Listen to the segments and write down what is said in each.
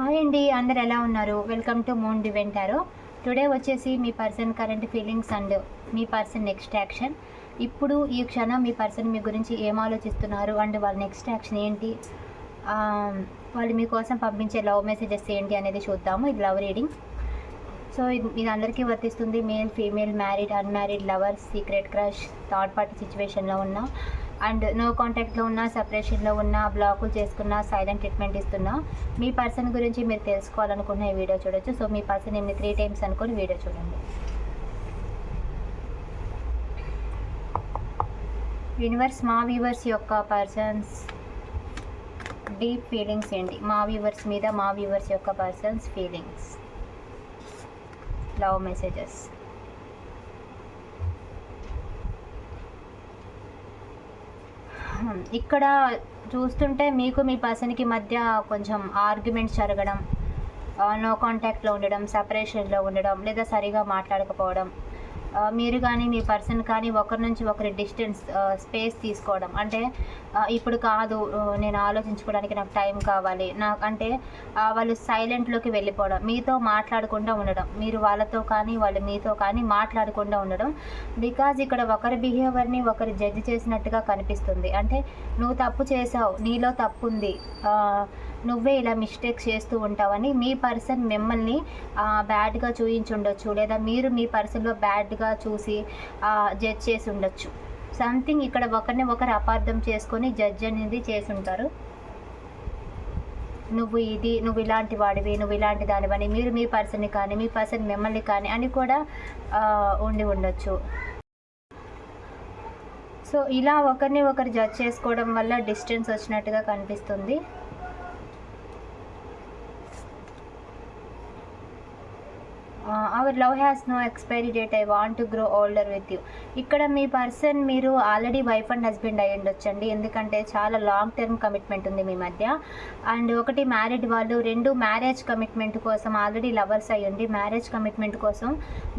Hi అండి అందరు ఎలా ఉన్నారు? Welcome to moon divine tarot today వచ్చేసి మీ పర్సన్ కరెంట్ ఫీలింగ్స్ అండ్ మీ పర్సన్ నెక్స్ట్ యాక్షన్ ఇప్పుడు ఈ క్షణం మీ పర్సన్ మీ గురించి ఏం ఆలోచిస్తున్నారు అండ్ వాళ్ళ నెక్స్ట్ యాక్షన్ ఏంటి? Um, వాళ్ళు మీకోసం పంపించే లవ్ మెసేజెస్ ఏంటి అనేది చూద్దాము. ఇది లవ్ రీడింగ్ సో ఇది ఇది అందరికీ వర్తిస్తుంది. Male female married unmarried lovers secret crush third party సిచ్యువేషన్లో ఉన్న. అండ్ నో కాంటాక్ట్లో ఉన్న సపరేషన్లో ఉన్న బ్లాకులు చేసుకున్న సైలెంట్ ట్రీట్మెంట్ ఇస్తున్నా మీ పర్సన్ గురించి మీరు తెలుసుకోవాలనుకున్న ఈ వీడియో చూడొచ్చు. సో మీ పర్సన్ ఏమి త్రీ టైమ్స్ అనుకుని వీడియో చూడండి. యూనివర్స్ మా వ్యూవర్స్ యొక్క పర్సన్స్ డీప్ ఫీలింగ్స్ ఏంటి? మా వ్యూవర్స్ మీద మా వ్యూవర్స్ యొక్క పర్సన్స్ ఫీలింగ్స్ లవ్ మెసేజెస్ ఇక్కడ చూస్తుంటే మీకు మీ పర్సన్కి మధ్య కొంచెం ఆర్గ్యుమెంట్స్ జరగడం నో కాంటాక్ట్లో ఉండడం సపరేషన్లో ఉండడం లేదా సరిగా మాట్లాడకపోవడం మీరు కానీ మీ పర్సన్ కానీ ఒకరి నుంచి ఒకరి డిస్టెన్స్ స్పేస్ తీసుకోవడం. అంటే ఇప్పుడు కాదు నేను ఆలోచించుకోవడానికి నాకు టైం కావాలి. నాకు అంటే వాళ్ళు సైలెంట్లోకి వెళ్ళిపోవడం మీతో మాట్లాడకుండా ఉండడం. మీరు వాళ్ళతో కానీ వాళ్ళు మీతో కానీ మాట్లాడకుండా ఉండడం. బికాజ్ ఇక్కడ ఒకరి బిహేవియర్ని ఒకరు జడ్జి చేసినట్టుగా కనిపిస్తుంది. అంటే నువ్వు తప్పు చేసావు నీలో తప్పు ఉంది నువ్వే ఇలా మిస్టేక్స్ చేస్తూ ఉంటావని మీ పర్సన్ మిమ్మల్ని బ్యాడ్గా చూయించి ఉండొచ్చు లేదా మీరు మీ పర్సన్లో బ్యాడ్గా చూసి జడ్జ్ చేసి ఉండొచ్చు సంథింగ్ ఇక్కడ ఒకరిని ఒకరు అపార్థం చేసుకొని జడ్జ్ అనేది చేసి ఉంటారు నువ్వు ఇది నువ్వు ఇలాంటి వాడివి నువ్వు ఇలాంటి దానివని మీరు మీ పర్సన్ని కానీ మీ పర్సన్ మిమ్మల్ని కానీ అని కూడా ఉండి ఉండొచ్చు. సో ఇలా ఒకరిని ఒకరు జడ్జ్ చేసుకోవడం వల్ల డిస్టెన్స్ వచ్చినట్టుగా కనిపిస్తుంది. Our love has no expiry date I want to grow older with you ఇక్కడ మీ పర్సన్ మీరు ఆల్రెడీ వైఫ్ అండ్ హస్బెండ్ అయ్యి ఉండొచ్చండి. ఎందుకంటే చాలా లాంగ్ టర్మ్ కమిట్మెంట్ ఉంది మీ మధ్య. అండ్ ఒకటి మ్యారీడ్ వాళ్ళు రెండు మ్యారేజ్ కమిట్మెంట్ కోసం ఆల్రెడీ లవర్స్ అయ్యండి మ్యారేజ్ కమిట్మెంట్ కోసం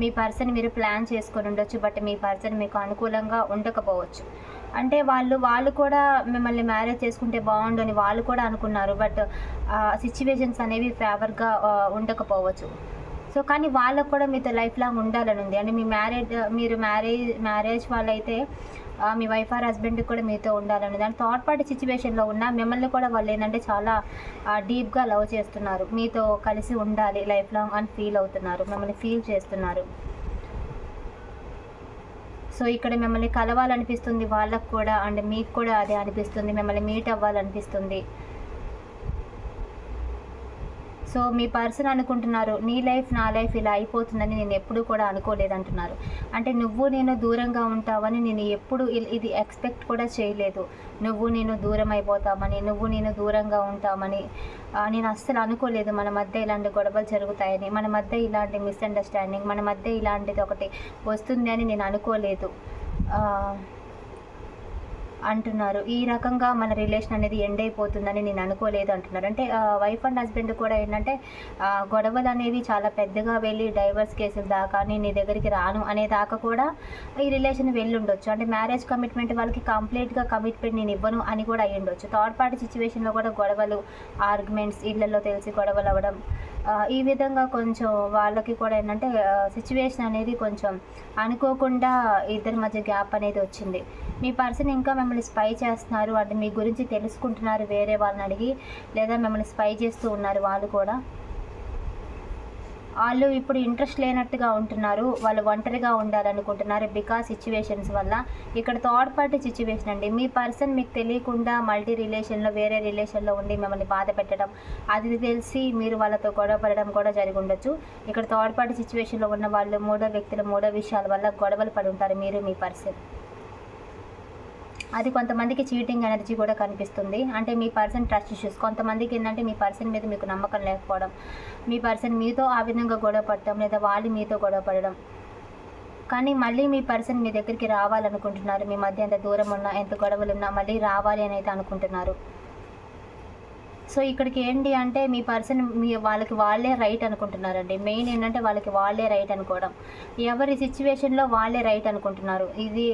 మీ పర్సన్ మీరు ప్లాన్ చేసుకొని ఉండొచ్చు. బట్ మీ పర్సన్ మీకు అనుకూలంగా ఉండకపోవచ్చు. అంటే వాళ్ళు వాళ్ళు కూడా మిమ్మల్ని మ్యారేజ్ చేసుకుంటే బాగుండు అని వాళ్ళు కూడా అనుకున్నారు. బట్ సిచ్యువేషన్స్ అనేవి ఫేవర్గా ఉండకపోవచ్చు. సో కానీ వాళ్ళకు కూడా మీతో లైఫ్ లాంగ్ ఉండాలని ఉంది. అంటే మీ మ్యారేజ్ మీరు మ్యారేజ్ మ్యారేజ్ వాళ్ళైతే మీ వైఫ్ ఆర్ హస్బెండ్కి కూడా మీతో ఉండాలని దాని థర్డ్ పార్టీ సిచ్యువేషన్లో ఉన్న మిమ్మల్ని కూడా వాళ్ళు ఏంటంటే చాలా డీప్గా లవ్ చేస్తున్నారు. మీతో కలిసి ఉండాలి లైఫ్ లాంగ్ అని ఫీల్ అవుతున్నారు. మిమ్మల్ని ఫీల్ చేస్తున్నారు. సో ఇక్కడ మిమ్మల్ని కలవాలనిపిస్తుంది వాళ్ళకు కూడా అండ్ మీకు కూడా అదే అనిపిస్తుంది. మిమ్మల్ని మీట్ అవ్వాలనిపిస్తుంది. సో మీ పర్సన్ అనుకుంటున్నారు నీ లైఫ్ నా లైఫ్ ఇలా అయిపోతుందని నేను ఎప్పుడూ కూడా అనుకోలేదు అంటున్నారు అంటే నువ్వు నేను దూరంగా ఉంటావని నేను ఎప్పుడు ఇది ఎక్స్పెక్ట్ కూడా చేయలేదు. నువ్వు నేను దూరం అయిపోతామని నువ్వు నేను దూరంగా ఉంటామని నేను అస్సలు అనుకోలేదు మన మధ్య ఇలాంటి గొడవలు జరుగుతాయని. మన మధ్య ఇలాంటి మిస్అండర్స్టాండింగ్ మన మధ్య ఇలాంటిది ఒకటి వస్తుంది అని నేను అనుకోలేదు. అంటున్నారు. ఈ రకంగా మన రిలేషన్ అనేది ఎండ్ అయిపోతుందని నేను అనుకోలేదు అంటున్నారు. అంటే వైఫ్ అండ్ హస్బెండ్ కూడా ఏంటంటే గొడవలు అనేవి చాలా పెద్దగా వెళ్ళి డైవర్స్ కేసులు దాకా నేను నీ దగ్గరికి రాను అనే దాకా కూడా ఈ రిలేషన్ వెళ్ళి ఉండొచ్చు అంటే మ్యారేజ్ కమిట్మెంట్ వాళ్ళకి కంప్లీట్గా కమిట్మెంట్ నేను ఇవ్వను అని కూడా అయ్యి ఉండొచ్చు థర్డ్ పార్టీ సిచ్యువేషన్లో కూడా గొడవలు ఆర్గ్యుమెంట్స్ ఇళ్ళలో తెలిసి గొడవలు అవ్వడం ఈ విధంగా కొంచెం వాళ్ళకి కూడా ఏంటంటే సిచ్యువేషన్ అనేది కొంచెం అనుకోకుండా ఇద్దరి మధ్య గ్యాప్ అనేది వచ్చింది. మీ పర్సన్ ఇంకా మిమ్మల్ని స్పై చేస్తున్నారు అంటే మీ గురించి తెలుసుకుంటున్నారు వేరే వాళ్ళని అడిగి లేదా మిమ్మల్ని స్పై చేస్తూ ఉన్నారు వాళ్ళు కూడా. వాళ్ళు ఇప్పుడు ఇంట్రెస్ట్ లేనట్టుగా ఉంటున్నారు. వాళ్ళు ఒంటరిగా ఉండాలనుకుంటున్నారు బికాస్ సిచ్యువేషన్స్ వల్ల. ఇక్కడ థర్డ్ పార్టీ సిచ్యువేషన్ అండి. మీ పర్సన్ మీకు తెలియకుండా మల్టీ రిలేషన్లో వేరే రిలేషన్లో ఉండి మిమ్మల్ని బాధ పెట్టడం. అది తెలిసి మీరు వాళ్ళతో గొడవ పడడం కూడా జరిగి ఉండొచ్చు. ఇక్కడ థర్డ్ పార్టీ సిచ్యువేషన్లో ఉన్న వాళ్ళు మూడో వ్యక్తుల మూడో విషయాల వల్ల గొడవలు పడి ఉంటారు మీరు మీ పర్సన్ అది కొంతమందికి చీటింగ్ ఎనర్జీ కూడా కనిపిస్తుంది. అంటే మీ పర్సన్ ట్రస్ట్ ఇష్యూస్ కొంతమందికి ఏంటంటే మీ పర్సన్ మీద మీకు నమ్మకం లేకపోవడం మీ పర్సన్ మీతో ఆ విధంగా గొడవ పడటం లేదా వాళ్ళు మీతో గొడవ పడడం. కానీ మళ్ళీ మీ పర్సన్ మీ దగ్గరికి రావాలనుకుంటున్నారు. మీ మధ్య ఎంత దూరం ఉన్నా ఎంత గొడవలు ఉన్నా మళ్ళీ రావాలి అని అయితే అనుకుంటున్నారు. సో ఇక్కడికి ఏంటి అంటే మీ పర్సన్ మీ వాళ్ళకి వాళ్ళే రైట్ అనుకుంటున్నారండి. మెయిన్ ఏంటంటే వాళ్ళకి వాళ్ళే రైట్ అనుకోవడం. ఎవరి సిచ్యువేషన్లో వాళ్ళే రైట్ అనుకుంటున్నారు. ఇది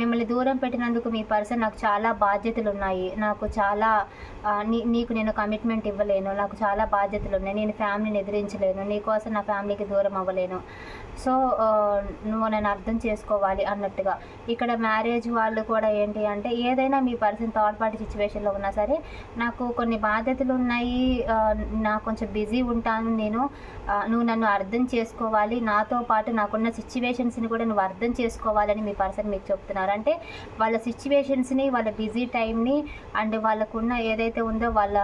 మిమ్మల్ని దూరం పెట్టినందుకు మీ పర్సన్ నాకు చాలా బాధ్యతలు ఉన్నాయి నాకు చాలా నీ నీకు నేను కమిట్మెంట్ ఇవ్వలేను. నాకు చాలా బాధ్యతలు ఉన్నాయి నేను ఫ్యామిలీని ఎదిరించలేను. నీకోసం నా ఫ్యామిలీకి దూరం అవ్వలేను. సో నువ్వు నన్ను అర్థం చేసుకోవాలి అన్నట్టుగా. ఇక్కడ మ్యారేజ్ వాళ్ళు కూడా ఏంటి అంటే ఏదైనా మీ పర్సన్ థర్డ్ పార్టీ సిచ్యువేషన్లో ఉన్నా సరే నాకు కొన్ని బాధ్యతలు ఉన్నాయి నాకు కొంచెం బిజీ ఉంటాను నేను నువ్వు నన్ను అర్థం చేసుకోవాలి నాతో పాటు నాకున్న సిచ్యువేషన్స్ని కూడా నువ్వు అర్థం చేసుకోవాలని మీ పర్సన్ మీకు చెప్తున్నారు. అంటే వాళ్ళ సిచ్యువేషన్స్ని వాళ్ళ బిజీ టైంని అండ్ వాళ్ళకున్న ఏదైతే ఉందో వాళ్ళ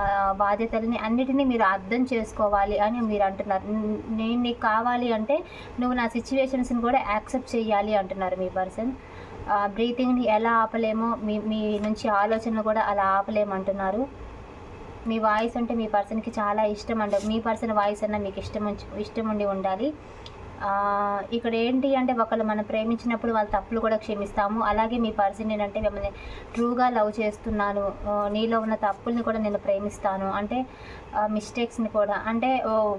బాధ్యతలని అన్నిటినీ మీరు అర్థం చేసుకోవాలి అని మీరు అంటున్నారు. నేను నీకు కావాలి అంటే నువ్వు నా సిచ్యువేషన్స్ని కూడా యాక్సెప్ట్ చేయాలి అంటున్నారు మీ పర్సన్ బ్రీతింగ్ని ఎలా ఆపలేమో మీ మీ నుంచి ఆలోచనలు కూడా అలా ఆపలేమంటున్నారు మీ వాయిస్ అంటే మీ పర్సన్కి చాలా ఇష్టం అంట మీ పర్సన్ వాయిస్ అన్న మీకు ఇష్టం ఉంచి- ఇష్టం ఉండి ఉండాలి. ఇక్కడ ఏంటి అంటే ఒకళ్ళు మనం ప్రేమించినప్పుడు వాళ్ళ తప్పులు కూడా క్షమిస్తాము. అలాగే మీ పర్సన్ ఏంటంటే మిమ్మల్ని ట్రూగా లవ్ చేస్తున్నాను. నీలో ఉన్న తప్పుల్ని కూడా నేను ప్రేమిస్తాను. అంటే మిస్టేక్స్ని కూడా. అంటే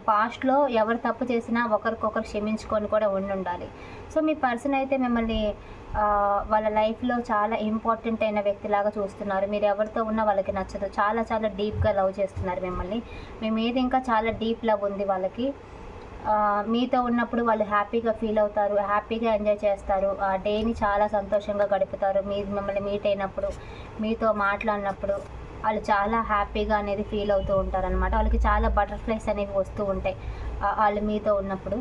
పాస్ట్లో ఎవరు తప్పు చేసినా ఒకరికొకరు క్షమించుకొని కూడా ఉండి ఉండాలి సో మీ పర్సన్ అయితే మిమ్మల్ని వాళ్ళ లైఫ్లో చాలా ఇంపార్టెంట్ అయిన వ్యక్తిలాగా చూస్తున్నారు. మీరు ఎవరితో ఉన్నా వాళ్ళకి నచ్చదు. చాలా చాలా డీప్గా లవ్ చేస్తున్నారు మిమ్మల్ని. మీ మీద ఇంకా చాలా డీప్ లవ్ ఉంది వాళ్ళకి. మీతో ఉన్నప్పుడు వాళ్ళు హ్యాపీగా ఫీల్ అవుతారు హ్యాపీగా ఎంజాయ్ చేస్తారు. ఆ డేని చాలా సంతోషంగా గడుపుతారు. మీ మిమ్మల్ని మీట్ అయినప్పుడు మీతో మాట్లాడినప్పుడు వాళ్ళు చాలా హ్యాపీగా అనేది ఫీల్ అవుతూ ఉంటారు అనమాట వాళ్ళకి చాలా బటర్ఫ్లైస్ అనేవి వస్తూ ఉంటాయి. వాళ్ళు మీతో ఉన్నప్పుడు.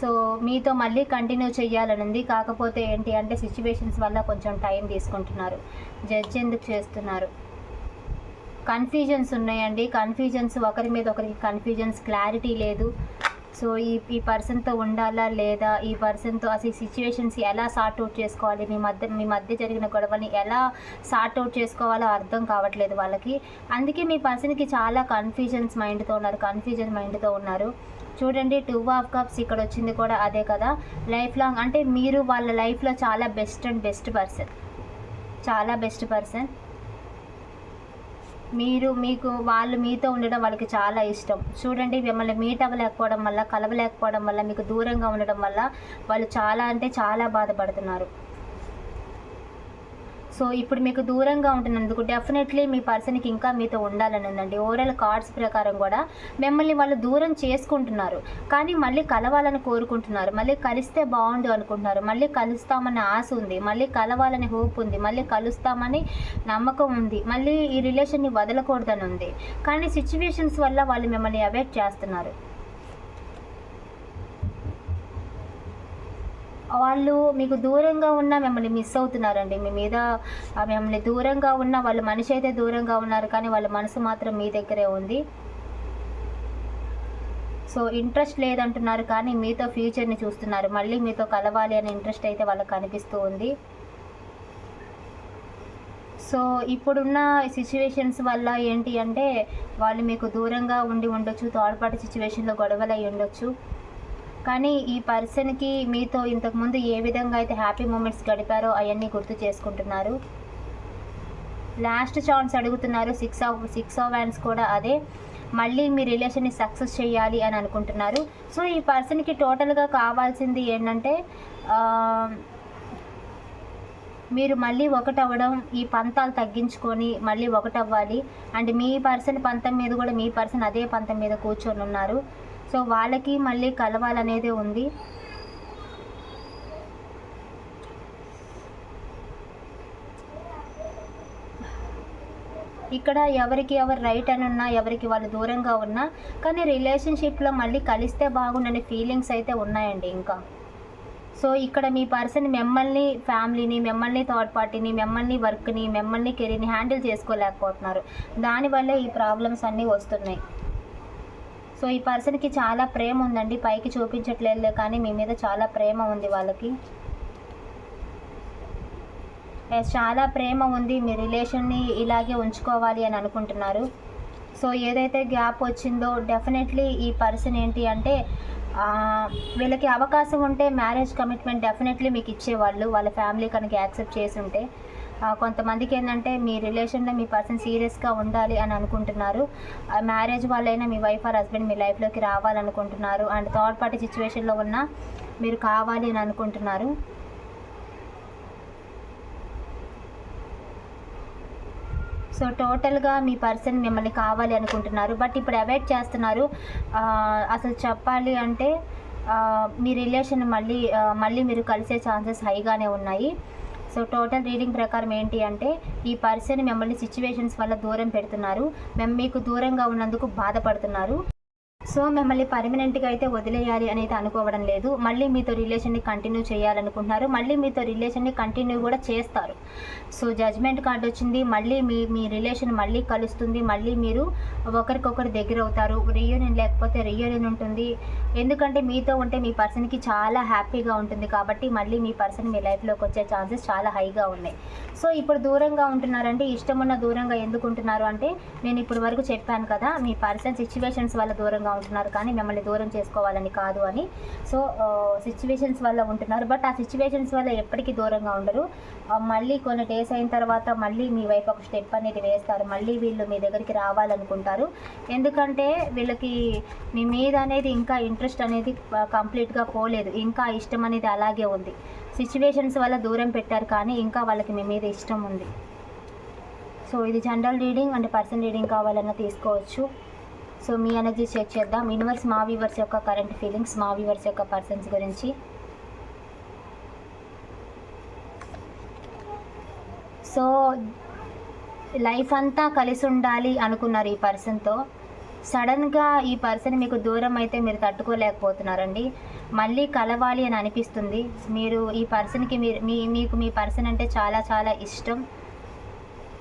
సో మీతో మళ్ళీ కంటిన్యూ చేయాలని ఉంది కాకపోతే ఏంటి అంటే సిచ్యువేషన్స్ వల్ల కొంచెం టైం తీసుకుంటున్నారు. జడ్జ్ ఎందుకు చేస్తున్నారు? కన్ఫ్యూజన్స్ ఉన్నాయండి. కన్ఫ్యూజన్స్ ఒకరి మీద ఒకరికి కన్ఫ్యూజన్స్ క్లారిటీ లేదు. సో ఈ ఈ పర్సన్తో ఉండాలా లేదా? ఈ పర్సన్తో అసలు ఈ సిచ్యువేషన్స్ ఎలా సార్ట్ అవుట్ చేసుకోవాలి? మీ మధ్య మీ మధ్య జరిగిన గొడవని ఎలా సార్ట్ అవుట్ చేసుకోవాలో అర్థం కావట్లేదు వాళ్ళకి. అందుకే మీ పర్సన్కి చాలా కన్ఫ్యూజన్స్ మైండ్తో ఉన్నారు. కన్ఫ్యూజన్ మైండ్తో ఉన్నారు. చూడండి టూ ఆఫ్ కప్స్ ఇక్కడ వచ్చింది కూడా అదే కదా. లైఫ్ లాంగ్ అంటే మీరు వాళ్ళ లైఫ్లో చాలా బెస్ట్ అండ్ బెస్ట్ పర్సన్ చాలా బెస్ట్ పర్సన్ మీరు మీకు వాళ్ళు మీతో ఉండడం వాళ్ళకి చాలా ఇష్టం. చూడండి మిమ్మల్ని మీట్ అవ్వలేకపోవడం వల్ల కలవలేకపోవడం వల్ల మీకు దూరంగా ఉండడం వల్ల వాళ్ళు చాలా అంటే చాలా బాధపడుతున్నారు. సో ఇప్పుడు మీకు దూరంగా ఉంటున్నందుకు డెఫినెట్లీ మీ పర్సన్కి ఇంకా మీతో ఉండాలని ఉందండి. ఓవరాల్ కార్డ్స్ ప్రకారం కూడా మిమ్మల్ని వాళ్ళు దూరం చేసుకుంటున్నారు. కానీ మళ్ళీ కలవాలని కోరుకుంటున్నారు. మళ్ళీ కలిస్తే బాగుండు అనుకుంటున్నారు. మళ్ళీ కలుస్తామని ఆశ ఉంది. మళ్ళీ కలవాలని హోప్ ఉంది. మళ్ళీ కలుస్తామని నమ్మకం ఉంది. మళ్ళీ ఈ రిలేషన్ని వదలకూడదని ఉంది. కానీ సిచ్యువేషన్స్ వల్ల వాళ్ళు మిమ్మల్ని అవాయిడ్ చేస్తున్నారు. వాళ్ళు మీకు దూరంగా ఉన్నా మిమ్మల్ని మిస్ అవుతున్నారండి. మీ మీద ఆ మిమ్మల్ని దూరంగా ఉన్న వాళ్ళ మనిషి అయితే దూరంగా ఉన్నారు కానీ వాళ్ళ మనసు మాత్రం మీ దగ్గరే ఉంది. సో ఇంట్రెస్ట్ లేదంటున్నారు కానీ మీతో ఫ్యూచర్ని చూస్తున్నారు. మళ్ళీ మీతో కలవాలి అనే ఇంట్రెస్ట్ అయితే వాళ్ళకి కనిపిస్తూ ఉంది. సో ఇప్పుడున్న సిచ్యువేషన్స్ వల్ల ఏంటి అంటే వాళ్ళు మీకు దూరంగా ఉండి ఉండొచ్చు తోడ్పాటు సిచ్యువేషన్లో గొడవలు అయి ఉండొచ్చు. కానీ ఈ పర్సన్కి మీతో ఇంతకుముందు ఏ విధంగా అయితే హ్యాపీ మూమెంట్స్ గడిపారో అవన్నీ గుర్తు చేసుకుంటున్నారు. లాస్ట్ ఛాన్స్ అడుగుతున్నారు. Six of six of hands కూడా అదే. మళ్ళీ మీ రిలేషన్ని సక్సెస్ చేయాలి అని అనుకుంటున్నారు. సో ఈ పర్సన్కి టోటల్గా కావాల్సింది ఏంటంటే మీరు మళ్ళీ ఒకటవ్వడం ఈ పంతాలు తగ్గించుకొని మళ్ళీ ఒకటవ్వాలి. అండ్ మీ పర్సన్ పంతం మీద కూడా మీ పర్సన్ అదే పంతం మీద కూర్చొని ఉన్నారు సో వాళ్ళకి మళ్ళీ కలవాలనేదే ఉంది. ఇక్కడ ఎవరికి ఎవరు రైట్ అని ఉన్నా ఎవరికి వాళ్ళు దూరంగా ఉన్నా కానీ రిలేషన్షిప్లో మళ్ళీ కలిస్తే బాగుండని ఫీలింగ్స్ అయితే ఉన్నాయండి ఇంకా. సో ఇక్కడ మీ పర్సన్ మిమ్మల్ని ఫ్యామిలీని మిమ్మల్ని థర్డ్ పార్టీని మిమ్మల్ని వర్క్ని మిమ్మల్ని కెరీర్ని హ్యాండిల్ చేసుకోలేకపోతున్నారు. దానివల్ల ఈ ప్రాబ్లమ్స్ అన్నీ వస్తున్నాయి. సో ఈ పర్సన్కి చాలా ప్రేమ ఉందండి. పైకి చూపించట్లేదు కానీ మీ మీద చాలా ప్రేమ ఉంది వాళ్ళకి. చాలా ప్రేమ ఉంది. మీ రిలేషన్ని ఇలాగే ఉంచుకోవాలి అని అనుకుంటున్నారు. సో ఏదైతే గ్యాప్ వచ్చిందో డెఫినెట్లీ ఈ పర్సన్ ఏంటి అంటే వీళ్ళకి అవకాశం ఉంటే మ్యారేజ్ కమిట్మెంట్ డెఫినెట్లీ మీకు ఇచ్చేవాళ్ళు. వాళ్ళ ఫ్యామిలీ కనుక యాక్సెప్ట్ చేసి ఉంటే. కొంతమందికి ఏంటంటే మీ రిలేషన్లో మీ పర్సన్ సీరియస్గా ఉండాలి అని అనుకుంటున్నారు. మ్యారేజ్ వాళ్ళైనా మీ వైఫ్ ఆర్ హస్బెండ్ మీ లైఫ్లోకి రావాలనుకుంటున్నారు. అండ్ థర్డ్ పార్టీ సిచ్యువేషన్లో ఉన్న మీరు కావాలి అని అనుకుంటున్నారు. సో టోటల్గా మీ పర్సన్ మిమ్మల్ని కావాలి అనుకుంటున్నారు. బట్ ఇప్పుడు అవాయిడ్ చేస్తున్నారు. అసలు చెప్పాలి అంటే మీ రిలేషన్ మళ్ళీ మళ్ళీ మీరు కలిసే ఛాన్సెస్ హైగానే ఉన్నాయి. సో టోటల్ రీడింగ్ ప్రకారం ఏంటి అంటే ఈ పర్సన్ మిమ్మల్ని సిచ్యువేషన్స్ వల్ల దూరం పెడుతున్నారు. మేము మీకు దూరంగా ఉన్నందుకు బాధపడుతున్నారు. సో మిమ్మల్ని పర్మనెంట్గా అయితే వదిలేయాలి అనేది అనుకోవడం లేదు. మళ్ళీ మీతో రిలేషన్ని కంటిన్యూ చేయాలనుకుంటున్నారు. మళ్ళీ మీతో రిలేషన్ని కంటిన్యూ కూడా చేస్తారు. సో జడ్జ్మెంట్ కార్డ్ వచ్చింది. మళ్ళీ మీ మీ రిలేషన్ మళ్ళీ కలుస్తుంది. మళ్ళీ మీరు ఒకరికొకరు దగ్గర అవుతారు. రియూనియన్ లేకపోతే రియూనియన్ ఉంటుంది. ఎందుకంటే మీతో ఉంటే మీ పర్సన్కి చాలా హ్యాపీగా ఉంటుంది కాబట్టి మళ్ళీ మీ పర్సన్ మీ లైఫ్లోకి వచ్చే ఛాన్సెస్ చాలా హైగా ఉన్నాయి. సో ఇప్పుడు దూరంగా ఉంటున్నారంటే ఇష్టం ఉన్న దూరంగా ఎందుకు ఉంటున్నారు అంటే నేను ఇప్పుడు వరకు చెప్పాను కదా మీ పర్సన్ సిచ్యువేషన్స్ వల్ల దూరంగా ఉంటున్నారు కానీ మిమ్మల్ని దూరం చేసుకోవాలని కాదు అని. సో సిచ్యువేషన్స్ వల్ల ఉంటున్నారు. బట్ ఆ సిచ్యువేషన్స్ వల్ల ఎప్పటికీ దూరంగా ఉండరు. మళ్ళీ కొన్ని డేస్ అయిన తర్వాత మళ్ళీ మీ వైపు ఒక స్టెప్ అనేది వేస్తారు. మళ్ళీ వీళ్ళు మీ దగ్గరికి రావాలనుకుంటారు. ఎందుకంటే వీళ్ళకి మీ మీద అనేది ఇంకా ఇంట్రెస్ట్ అనేది కంప్లీట్గా పోలేదు. ఇంకా ఇష్టం అనేది అలాగే ఉంది. సిచ్యువేషన్స్ వల్ల దూరం పెట్టారు కానీ ఇంకా వాళ్ళకి మీ మీద ఇష్టం ఉంది. సో ఇది జనరల్ రీడింగ్ అంటే పర్సన్ రీడింగ్ కావాలన్నా తీసుకోవచ్చు. సో మీ ఎనర్జీ చెక్ చేద్దాం. యూనివర్స్ మా వ్యూవర్స్ యొక్క కరెంట్ ఫీలింగ్స్ మా వ్యూవర్స్ యొక్క పర్సన్స్ గురించి. సో లైఫ్ అంతా కలిసి ఉండాలి అనుకున్నారు ఈ పర్సన్తో సడన్గా ఈ పర్సన్ మీకు దూరం అయితే మీరు తట్టుకోలేకపోతున్నారండి. మళ్ళీ కలవాలి అని అనిపిస్తుంది. మీరు ఈ పర్సన్కి మీరు మీ మీకు మీ పర్సన్ అంటే చాలా చాలా ఇష్టం.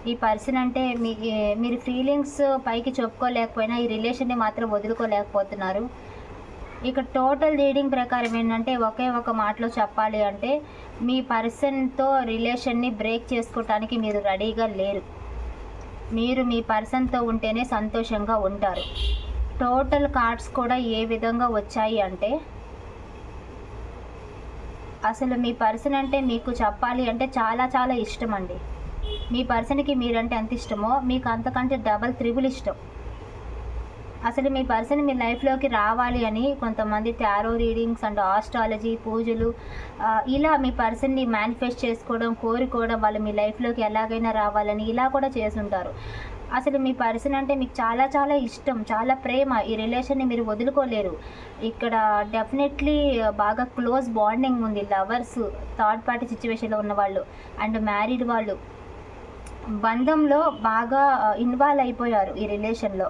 ఈ పర్సన్ అంటే మీ మీరు ఫీలింగ్స్ పైకి చెప్పుకోలేకపోయినా ఈ రిలేషన్ని మాత్రం వదులుకోలేకపోతున్నారు. ఇక టోటల్ రీడింగ్ ప్రకారం ఏంటంటే ఒకే ఒక మాటలో చెప్పాలి అంటే మీ పర్సన్తో రిలేషన్ని బ్రేక్ చేసుకోవటానికి మీరు రెడీగా లేరు. మీరు మీ పర్సన్తో ఉంటేనే సంతోషంగా ఉంటారు. టోటల్ కార్డ్స్ కూడా ఏ విధంగా వచ్చాయి అంటే అసలు మీ పర్సన్ అంటే మీకు చెప్పాలి అంటే చాలా చాలా ఇష్టం అండి. మీ పర్సన్కి మీరంటే ఎంత ఇష్టమో మీకు అంతకంటే డబల్ త్రిబుల్ ఇష్టం. అసలు మీ పర్సన్ మీ లైఫ్లోకి రావాలి అని కొంతమంది టారో రీడింగ్స్ అండ్ ఆస్ట్రాలజీ పూజలు ఇలా మీ పర్సన్ని మేనిఫెస్ట్ చేసుకోవడం కోరుకోవడం వాళ్ళు మీ లైఫ్లోకి ఎలాగైనా రావాలని ఇలా కూడా చేసుంటారు అసలు మీ పర్సన్ అంటే మీకు చాలా చాలా ఇష్టం చాలా ప్రేమ. ఈ రిలేషన్ని మీరు వదులుకోలేరు. ఇక్కడ డెఫినెట్లీ బాగా క్లోజ్ బాండింగ్ ఉంది లవర్స్ థర్డ్ పార్టీ సిచ్యువేషన్లో ఉన్న వాళ్ళు అండ్ మ్యారీడ్ వాళ్ళు. బంధంలో బాగా ఇన్వాల్వ్ అయిపోయారు ఈ రిలేషన్లో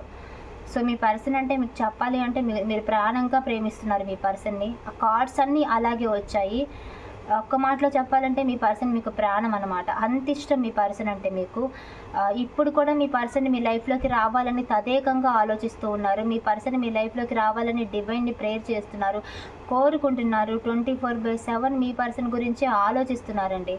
సో మీ పర్సన్ అంటే మీకు చెప్పాలి అంటే మీరు ప్రాణంగా ప్రేమిస్తున్నారు మీ పర్సన్ని ఆ కార్డ్స్ అన్నీ అలాగే వచ్చాయి. ఒక్క మాటలో చెప్పాలంటే మీ పర్సన్ మీకు ప్రాణం అనమాట అంత ఇష్టం మీ పర్సన్ అంటే మీకు. ఇప్పుడు కూడా మీ పర్సన్ మీ లైఫ్లోకి రావాలని తదేకంగా ఆలోచిస్తూ ఉన్నారు. మీ పర్సన్ మీ లైఫ్లోకి రావాలని డివైన్ని ప్రేయర్ చేస్తున్నారు. కోరుకుంటున్నారు. ట్వంటీ ఫోర్ బై సెవెన్ మీ పర్సన్ గురించి ఆలోచిస్తున్నారండి.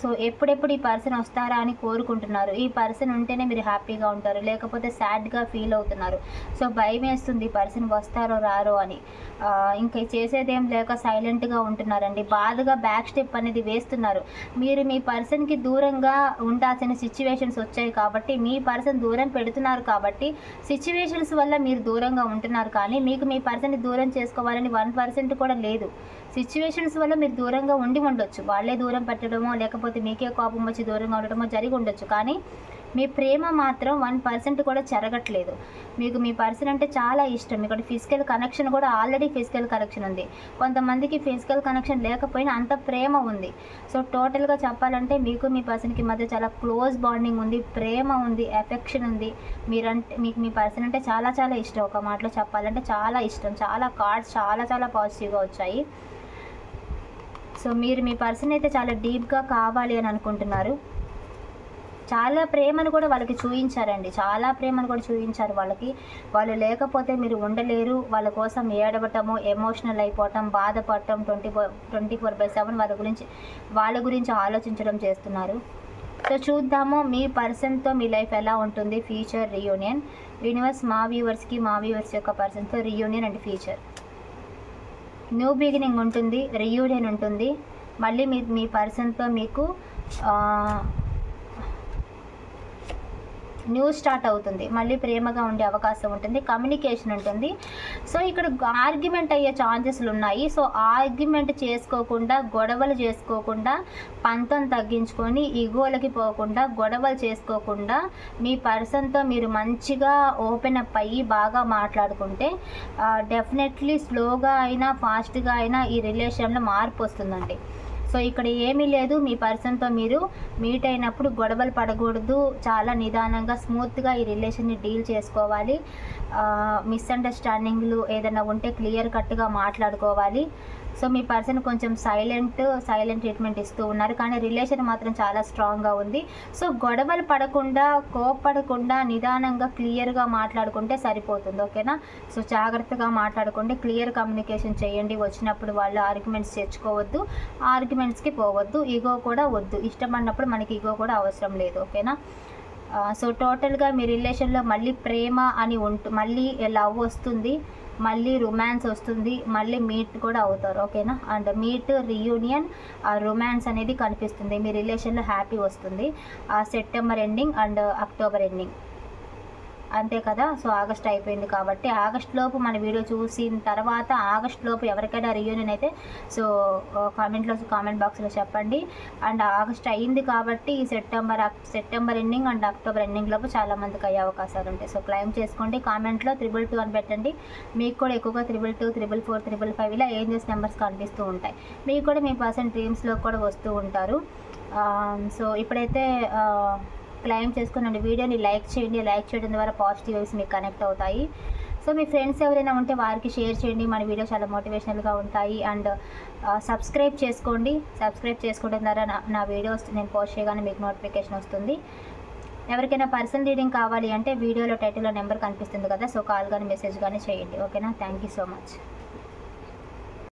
సో ఎప్పుడెప్పుడు ఈ పర్సన్ వస్తారా అని కోరుకుంటున్నారు. ఈ పర్సన్ ఉంటేనే మీరు హ్యాపీగా ఉంటారు. లేకపోతే సాడ్గా ఫీల్ అవుతున్నారు. సో భయం వేస్తుంది ఈ పర్సన్ వస్తారో రారో అని. ఇంకా చేసేదేం లేక సైలెంట్గా ఉంటున్నారండి. బాధగా బ్యాక్ స్టెప్ అనేది వేస్తున్నారు. మీరు మీ పర్సన్కి దూరంగా ఉండాల్సిన సిచ్యువేషన్స్ వచ్చాయి కాబట్టి మీ పర్సన్ దూరం పెడుతున్నారు కాబట్టి సిచ్యువేషన్స్ వల్ల మీరు దూరంగా ఉంటున్నారు. కానీ మీకు మీ పర్సన్ని దూరం చేసుకోవాలని వన్ పర్సెంట్ కూడా లేదు. సిచ్యువేషన్స్ వల్ల మీరు దూరంగా ఉండి ఉండొచ్చు. వాళ్ళే దూరం పెట్టడమో లేకపోతే మీకే కోపం వచ్చి దూరంగా ఉండడమో జరిగి ఉండొచ్చు. కానీ మీ ప్రేమ మాత్రం వన్ పర్సెంట్ కూడా చెరగట్లేదు. మీకు మీ పర్సన్ అంటే చాలా ఇష్టం. ఇక్కడ ఫిజికల్ కనెక్షన్ కూడా ఆల్రెడీ ఫిజికల్ కనెక్షన్ ఉంది. కొంతమందికి ఫిజికల్ కనెక్షన్ లేకపోయినా అంత ప్రేమ ఉంది. సో టోటల్గా చెప్పాలంటే మీకు మీ పర్సన్కి మధ్య చాలా క్లోజ్ బాండింగ్ ఉంది ప్రేమ ఉంది ఎఫెక్షన్ ఉంది. మీరంటే మీకు మీ పర్సన్ అంటే చాలా చాలా ఇష్టం. ఒక మాటలో చెప్పాలంటే చాలా ఇష్టం. చాలా కార్డ్స్ చాలా చాలా పాజిటివ్గా వచ్చాయి. సో మీరు మీ పర్సన్ అయితే చాలా డీప్గా కావాలి అని అనుకుంటున్నారు. చాలా ప్రేమను కూడా వాళ్ళకి చూపించారండి చాలా ప్రేమను కూడా చూపించారు వాళ్ళకి. వాళ్ళు లేకపోతే మీరు ఉండలేరు. వాళ్ళ కోసం ఏడవటము ఎమోషనల్ అయిపోవటం బాధపడటం twenty four twenty four by seven వాళ్ళ గురించి వాళ్ళ గురించి ఆలోచించడం చేస్తున్నారు. సో చూద్దాము మీ పర్సన్తో మీ లైఫ్ ఎలా ఉంటుంది ఫ్యూచర్ రియూనియన్. యూనివర్స్ మా వ్యూవర్స్కి మా వ్యూవర్స్ యొక్క పర్సన్తో reunion and future. New beginning ఉంటుంది రియూనియన్ ఉంటుంది. మళ్ళీ మీ మీ పర్సన్తో మీకు న్యూ స్టార్ట్ అవుతుంది. మళ్ళీ ప్రేమగా ఉండే అవకాశం ఉంటుంది. కమ్యూనికేషన్ ఉంటుంది. సో ఇక్కడ ఆర్గ్యుమెంట్ అయ్యే ఛాన్సెస్లు ఉన్నాయి. సో ఆర్గ్యుమెంట్ చేసుకోకుండా గొడవలు చేసుకోకుండా పంతం తగ్గించుకొని ఇగోలకి పోకుండా గొడవలు చేసుకోకుండా మీ పర్సన్తో మీరు మంచిగా ఓపెన్ అప్ అయ్యి బాగా మాట్లాడుకుంటే డెఫినెట్లీ స్లోగా అయినా ఫాస్ట్గా అయినా ఈ రిలేషన్లో మార్పు వస్తుందండి. సో ఇక్కడ ఏమీ లేదు. మీ పర్సన్తో మీరు మీట్ అయినప్పుడు గొడవలు పడకూడదు. చాలా నిదానంగా స్మూత్గా ఈ రిలేషన్ని డీల్ చేసుకోవాలి. మిస్అండర్స్టాండింగ్లు ఏదైనా ఉంటే క్లియర్ కట్గా మాట్లాడుకోవాలి. సో మీ పర్సన్ కొంచెం సైలెంట్ సైలెంట్ ట్రీట్మెంట్ ఇస్తూ ఉన్నారు. కానీ రిలేషన్ మాత్రం చాలా స్ట్రాంగ్గా ఉంది. సో గొడవలు పడకుండా కోపడకుండా నిదానంగా క్లియర్గా మాట్లాడుకుంటే సరిపోతుంది. ఓకేనా? సో జాగ్రత్తగా మాట్లాడుకోండి క్లియర్ కమ్యూనికేషన్ చేయండి. వచ్చినప్పుడు వాళ్ళు ఆర్గ్యుమెంట్స్ తెచ్చుకోవద్దు. ఆర్గ్యుమెంట్స్కి పోవద్దు. ఈగో కూడా వద్దు. ఇష్టం అన్నప్పుడు మనకి ఈగో కూడా అవసరం లేదు. ఓకేనా? సో టోటల్గా మీ రిలేషన్లో మళ్ళీ ప్రేమ అని ఉంటు మళ్ళీ లవ్ వస్తుంది మళ్ళీ రొమాన్స్ వస్తుంది మళ్ళీ మీట్ కూడా అవుతారు ఓకేనా అండ్ మీట్ రియూనియన్ ఆ రొమాన్స్ అనేది కనిపిస్తుంది మీ రిలేషన్లో హ్యాపీ వస్తుంది ఆ September ending and October ending అంతే కదా? సో ఆగస్ట్ అయిపోయింది కాబట్టి ఆగస్ట్ లోపు మన వీడియో చూసిన తర్వాత ఆగస్ట్ లోపు ఎవరికైనా రియూనియన్ అయితే సో కామెంట్లో కామెంట్ బాక్స్లో చెప్పండి. అండ్ ఆగస్ట్ అయింది కాబట్టి ఈ September September ending and October ending లోపు చాలా మందికి అయ్యే అవకాశాలు ఉంటాయి. సో క్లైమ్ చేసుకోండి. కామెంట్లో త్రిబుల్ టూ అని పెట్టండి. మీకు కూడా ఎక్కువగా triple two triple four triple five ఇలా ఏంజెస్ నెంబర్స్ కనిపిస్తూ ఉంటాయి. మీకు కూడా మీ పర్సన్ డ్రీమ్స్లో కూడా వస్తూ ఉంటారు. సో ఇప్పుడైతే క్లైమ్ చేసుకునండి. వీడియోని లైక్ చేయండి. లైక్ చేయడం ద్వారా పాజిటివ్ వేవ్స్ మీకు కనెక్ట్ అవుతాయి. సో మీ ఫ్రెండ్స్ ఎవరైనా ఉంటే వారికి షేర్ చేయండి. మన వీడియో చాలా మోటివేషనల్గా ఉంటాయి. అండ్ సబ్స్క్రైబ్ చేసుకోండి. సబ్స్క్రైబ్ చేసుకోవడం ద్వారా నా నా వీడియోస్ నేను పోస్ట్ చేయగానే మీకు నోటిఫికేషన్ వస్తుంది. ఎవరికైనా పర్సనల్ రీడింగ్ కావాలి అంటే వీడియోలో టైటిల్లో నెంబర్ కనిపిస్తుంది కదా సో కాల్ కానీ మెసేజ్ కానీ చేయండి. ఓకేనా థ్యాంక్ యూ సో మచ్